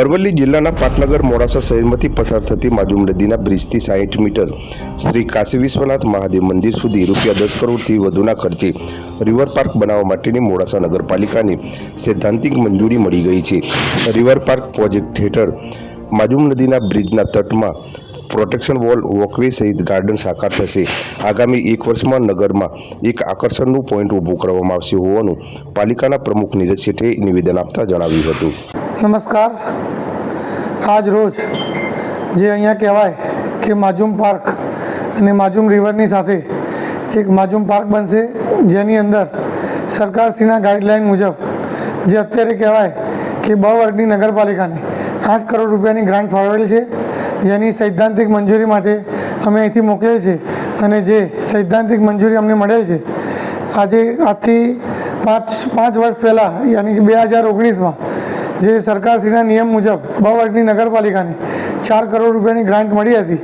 અરવલ્લી જિલ્લાના પાટનગર મોડાસા શહેરમાંથી પસાર થતી માજુમ નદીના બ્રિજથી સાહીઠ મીટર શ્રી કાશી વિશ્વનાથ મહાદેવ મંદિર સુધી રૂપિયા દસ કરોડથી વધુના ખર્ચે રિવર પાર્ક બનાવવા માટેની મોડાસા નગરપાલિકાની સૈદ્ધાંતિક મંજૂરી મળી ગઈ છે. રિવર પાર્ક પ્રોજેક્ટ હેઠળ માજુમ નદીના બ્રિજના તટમાં પ્રોટેક્શન વોલ, વોકવે સહિત ગાર્ડન સાકાર થશે. આગામી એક વર્ષમાં નગરમાં એક આકર્ષણનું પોઈન્ટ ઊભું કરવામાં આવશે હોવાનું પાલિકાના પ્રમુખ નીરજ શેઠે નિવેદન આપતા જણાવ્યું હતું. નમસ્કાર. આજ રોજ જે અહીંયા કહેવાય કે માજુમ પાર્ક અને માજુમ રિવરની સાથે એક માજુમ પાર્ક બનશે, જેની અંદર સરકારશ્રીના ગાઈડલાઈન મુજબ જે અત્યારે કહેવાય કે બ વર્ગની નગરપાલિકાને આઠ કરોડ રૂપિયાની ગ્રાન્ટ ફાળવેલ છે, જેની સૈદ્ધાંતિક મંજૂરી માટે અમે અહીંથી મોકલેલ છે અને જે સૈદ્ધાંતિક મંજૂરી અમને મળેલ છે. આજે આજથી પાંચ પાંચ વર્ષ પહેલાં, યાની કે બે હજાર ઓગણીસમાં જે સરકારશ્રીના નિયમ મુજબ બ વર્ગની નગરપાલિકાને ચાર કરોડ રૂપિયાની ગ્રાન્ટ મળી હતી,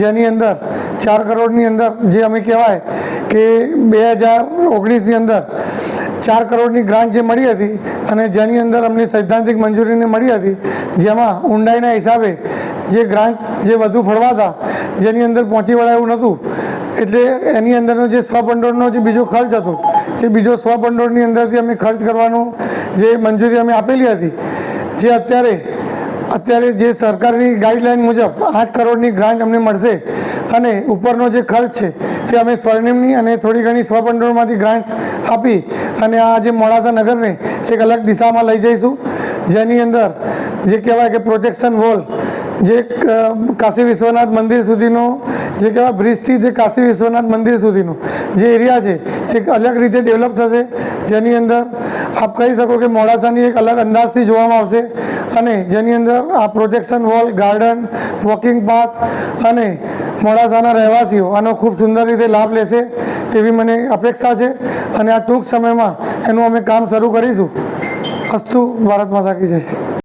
જેની અંદર ચાર કરોડની અંદર જે અમે કહેવાય કે બે હજાર ઓગણીસની અંદર ચાર કરોડની ગ્રાન્ટ જે મળી હતી અને જેની અંદર અમને સૈદ્ધાંતિક મંજૂરીને મળી હતી, જેમાં ઊંડાઈના હિસાબે જે ગ્રાન્ટ જે વધુ ફળવાતા જેની અંદર પહોંચી વળાય એવું નહોતું. એટલે એની અંદરનો જે સ્વભંડોળનો જે બીજો ખર્ચ હતો, એ બીજો સ્વભંડોળની અંદરથી અમે ખર્ચ કરવાનું જે મંજૂરી અમે આપેલી હતી, જે અત્યારે અત્યારે જે સરકારની ગાઈડલાઈન મુજબ આઠ કરોડની ગ્રાન્ટ અમને મળશે અને ઉપરનો જે ખર્ચ છે તે અમે સ્વર્ણિમની અને થોડી ઘણી સ્વભંડોળમાંથી ગ્રાન્ટ આપી અને આ જે મોડાસા નગરને એક અલગ દિશામાં લઈ જઈશું, જેની અંદર જે કહેવાય કે પ્રોટેક્શન વોલ જે કાશી વિશ્વનાથ મંદિર સુધીનો, જે કહેવાય બ્રિજથી જે કાશી વિશ્વનાથ મંદિર સુધીનો જે એરિયા છે એક અલગ રીતે ડેવલપ થશે, જેની અંદર આપ કહી શકો કે મોડાસાની એક અલગ અંદાજથી જોવામાં આવશે. અને જેની અંદર આ protection wall garden walking path અને મોડાસાના રહેવાસીઓ આનો ખૂબ સુંદર રીતે લાભ લેશે એવી મને અપેક્ષા છે. અને આ ટૂંક સમયમાં એનું અમે કામ શરૂ કરીશું. અસ્તુ, ભારત માતા કી જય.